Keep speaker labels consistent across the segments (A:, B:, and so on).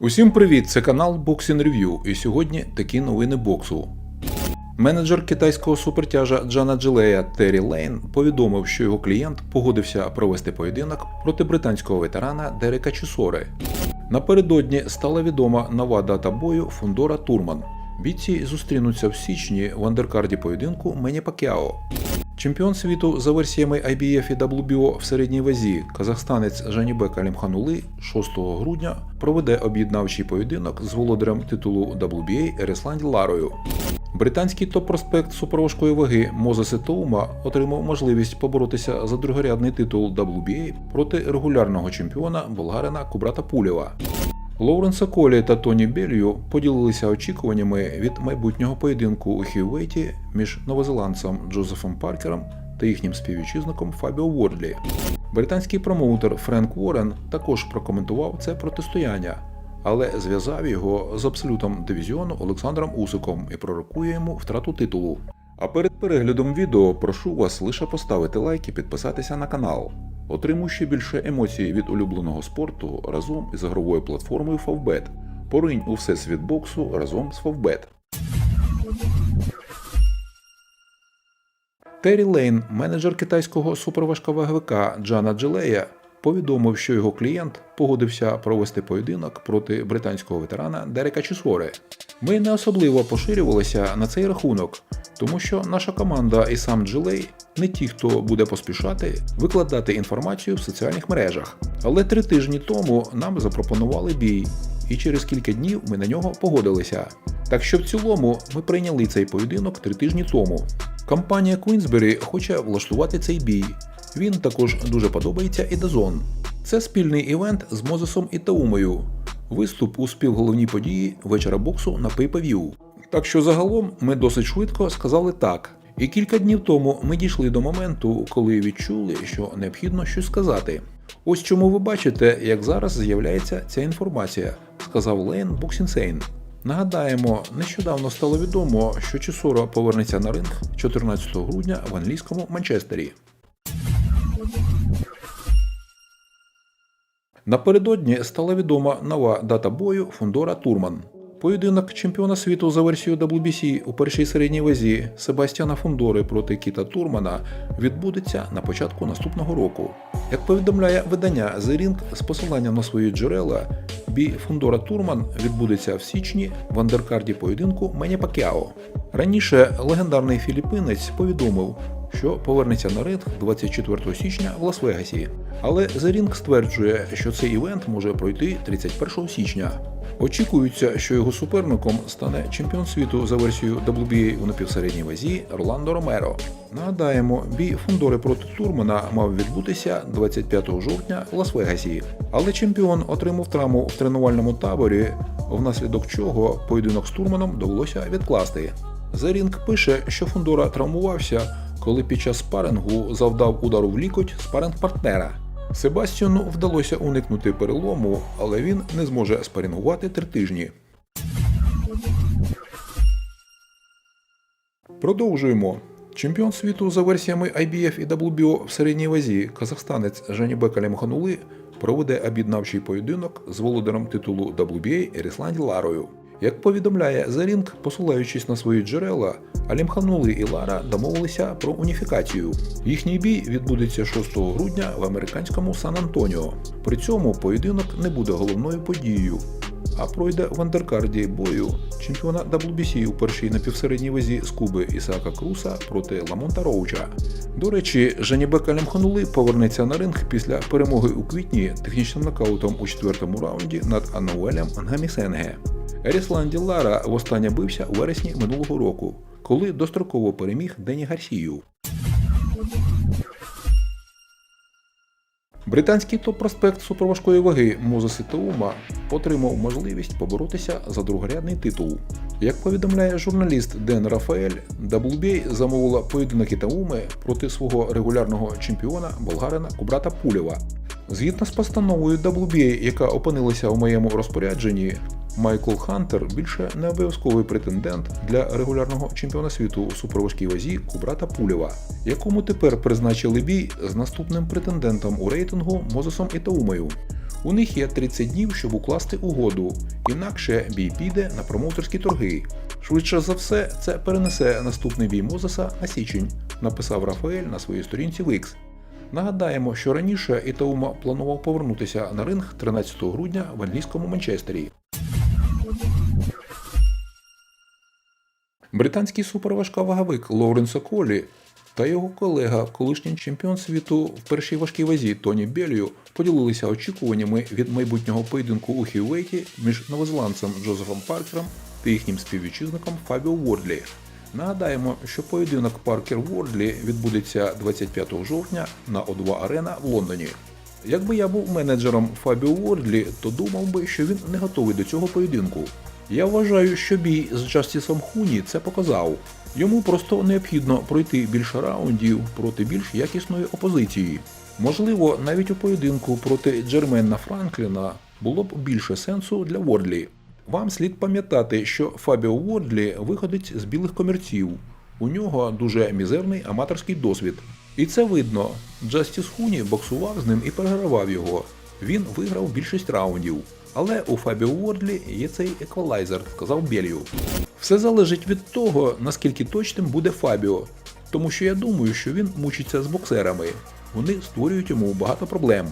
A: Усім привіт! Це канал Boxing Review і сьогодні такі новини боксу. Менеджер китайського супертяжа Джана Джилея Террі Лейн повідомив, що його клієнт погодився провести поєдинок проти британського ветерана Дерека Чісори. Напередодні стала відома нова дата бою Фундора Турман. Бійці зустрінуться в січні в андеркарді поєдинку Мені Пакяо. Чемпіон світу за версіями IBF і WBO в середній вазі казахстанець Жанібек Алімханули 6 грудня проведе об'єднавчий поєдинок з володарем титулу WBA Ерисланді Ларою. Британський топ-проспект суперважкої ваги Мозесе Тоума отримав можливість поборотися за другорядний титул WBA проти регулярного чемпіона болгарина Кубрата Пулєва. Лоуренса Колі та Тоні Белью поділилися очікуваннями від майбутнього поєдинку у хіввейті між новозеландцем Джозефом Паркером та їхнім співвітчизником Фабіо Вордлі. Британський промоутер Френк Уоррен також прокоментував це протистояння, але зв'язав його з абсолютом дивізіону Олександром Усиком і пророкує йому втрату титулу. А перед переглядом відео прошу вас лише поставити лайк і підписатися на канал. Отримуй ще більше емоцій від улюбленого спорту разом із ігровою платформою Favbet. Поринь у всесвіт боксу разом з Favbet. Террі Лейн, менеджер китайського суперважковаговика Джана Джилея, повідомив, що його клієнт погодився провести поєдинок проти британського ветерана Дерека Чісори. Ми не особливо поширювалися на цей рахунок, тому що наша команда і сам Джилей не ті, хто буде поспішати викладати інформацію в соціальних мережах. Але три тижні тому нам запропонували бій, і через кілька днів ми на нього погодилися. Так що в цілому ми прийняли цей поєдинок три тижні тому. Компанія Queensberry хоче влаштувати цей бій. Він також дуже подобається і Дазон. Це спільний івент з Мозесом і Таумою. Виступ у співголовній події вечора боксу на Pay-Per-View. Так що загалом ми досить швидко сказали так. І кілька днів тому ми дійшли до моменту, коли відчули, що необхідно щось сказати. Ось чому ви бачите, як зараз з'являється ця інформація, сказав Лейн Боксінсейн. Нагадаємо, нещодавно стало відомо, що Чесоро повернеться на ринг 14 грудня в англійському Манчестері. Напередодні стала відома нова дата бою Фундора Турман. Поєдинок чемпіона світу за версією WBC у першій середній вазі Себастьяна Фундори проти Кіта Турмана відбудеться на початку наступного року. Як повідомляє видання The Ring з посиланням на свої джерела, бій Фундора Турман відбудеться в січні в андеркарді поєдинку Мені Пакяо. Раніше легендарний філіппінець повідомив, що повернеться на ринг 24 січня в Лас-Вегасі. Але The Ring стверджує, що цей івент може пройти 31 січня. Очікується, що його суперником стане чемпіон світу за версією WBA у напівсередній вазі Орландо Ромеро. Нагадаємо, бій Фундори проти Турмана мав відбутися 25 жовтня в Лас-Вегасі, але чемпіон отримав травму в тренувальному таборі, внаслідок чого поєдинок з Турманом довелося відкласти. The пише, що Фундора травмувався, коли під час спарингу завдав удару в лікоть спаринг-партнера. Себастьяну вдалося уникнути перелому, але він не зможе спарингувати три тижні. Продовжуємо. Чемпіон світу за версіями IBF і WBO в середній вазі казахстанець Жанібек Алімханули проведе об'єднавчий поєдинок з володарем титулу WBA Ерісланді Ларою. Як повідомляє The посилаючись на свої джерела, Алімханули і Лара домовилися про уніфікацію. Їхній бій відбудеться 6 грудня в американському Сан-Антоніо. При цьому поєдинок не буде головною подією, а пройде в андеркарді бою чемпіона WBC у першій напівсередній вазі з Куби Ісаака Круса проти Ламонта Роуча. До речі, Жанібек Алімханули повернеться на ринг після перемоги у квітні технічним нокаутом у четвертому раунді над Ануелем Ангамісенге. Ерісланді Лара востаннє бився у вересні минулого року, коли достроково переміг Дені Гарсію. Британський топ-проспект суперважкої ваги Мозес Ітаума отримав можливість поборотися за другорядний титул. Як повідомляє журналіст Ден Рафаель, WBA замовила поєдинок Ітауми проти свого регулярного чемпіона болгарина Кубрата Пулєва. Згідно з постановою WBA, яка опинилася у моєму розпорядженні, Майкл Хантер більше не обов'язковий претендент для регулярного чемпіона світу у суперважкій вазі Кубрата Пулєва, якому тепер призначили бій з наступним претендентом у рейтингу Мозесом Ітаумою. У них є 30 днів, щоб укласти угоду, інакше бій піде на промоутерські торги. Швидше за все, це перенесе наступний бій Мозеса на січень, написав Рафаель на своїй сторінці в X. Нагадаємо, що раніше Ітаума планував повернутися на ринг 13 грудня в англійському Манчестері. Британський суперважковаговик Лоуренсо Колі та його колега, колишній чемпіон світу в першій важкій вазі Тоні Беллію, поділилися очікуваннями від майбутнього поєдинку у хіввейті між новозеландцем Джозефом Паркером та їхнім співвітчизником Фабіо Вордлі. Нагадаємо, що поєдинок Паркер Вордлі відбудеться 25 жовтня на О2 Арена в Лондоні. Якби я був менеджером Фабіо Вордлі, то думав би, що він не готовий до цього поєдинку. Я вважаю, що бій з Джастісом Хуні це показав. Йому просто необхідно пройти більше раундів проти більш якісної опозиції. Можливо, навіть у поєдинку проти Джермена Франкліна було б більше сенсу для Вордлі. Вам слід пам'ятати, що Фабіо Вордлі виходить з білих комірців. У нього дуже мізерний аматорський досвід. І це видно. Джастіс Хуні боксував з ним і перегравав його. Він виграв більшість раундів. Але у Фабіо Вордлі є цей еквалайзер, сказав Белью. Все залежить від того, наскільки точним буде Фабіо. Тому що я думаю, що він мучиться з боксерами. Вони створюють йому багато проблем.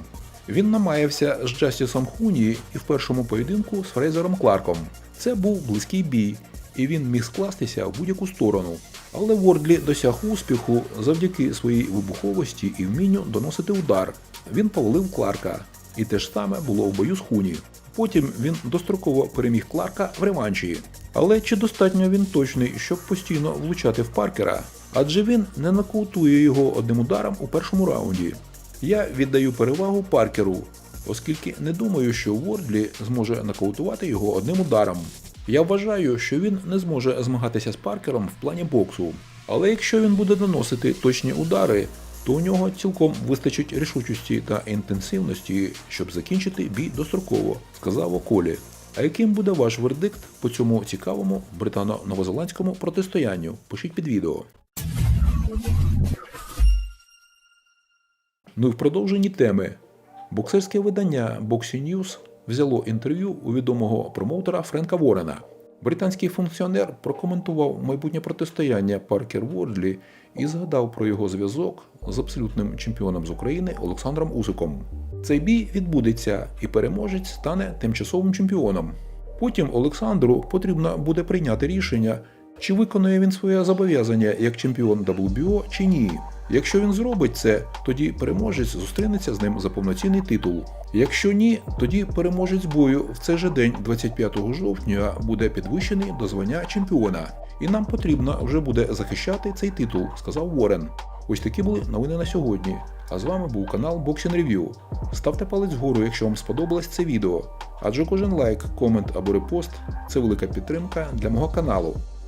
A: Він намаявся з Джастісом Хуні і в першому поєдинку з Фрейзером Кларком. Це був близький бій, і він міг скластися в будь-яку сторону. Але Вордлі досяг успіху завдяки своїй вибуховості і вмінню доносити удар. Він повалив Кларка. І те ж саме було в бою з Хуні. Потім він достроково переміг Кларка в реванші. Але чи достатньо він точний, щоб постійно влучати в Паркера? Адже він не нокаутує його одним ударом у першому раунді. Я віддаю перевагу Паркеру, оскільки не думаю, що Вордлі зможе нокаутувати його одним ударом. Я вважаю, що він не зможе змагатися з Паркером в плані боксу. Але якщо він буде наносити точні удари, то у нього цілком вистачить рішучості та інтенсивності, щоб закінчити бій достроково, сказав Околі. А яким буде ваш вердикт по цьому цікавому британо-новозеландському протистоянню? Пишіть під відео. Ну і в продовженні теми. Боксерське видання Boxing News взяло інтерв'ю у відомого промоутера Френка Ворена. Британський функціонер прокоментував майбутнє протистояння Паркер Вордлі і згадав про його зв'язок з абсолютним чемпіоном з України Олександром Усиком. Цей бій відбудеться, і переможець стане тимчасовим чемпіоном. Потім Олександру потрібно буде прийняти рішення, чи виконує він своє зобов'язання як чемпіон WBO чи ні. Якщо він зробить це, тоді переможець зустрінеться з ним за повноцінний титул. Якщо ні, тоді переможець бою в цей же день, 25 жовтня, буде підвищений до звання чемпіона. І нам потрібно вже буде захищати цей титул, сказав Ворен. Ось такі були новини на сьогодні. А з вами був канал Boxing Review. Ставте палець вгору, якщо вам сподобалось це відео. Адже кожен лайк, комент або репост це велика підтримка для мого каналу.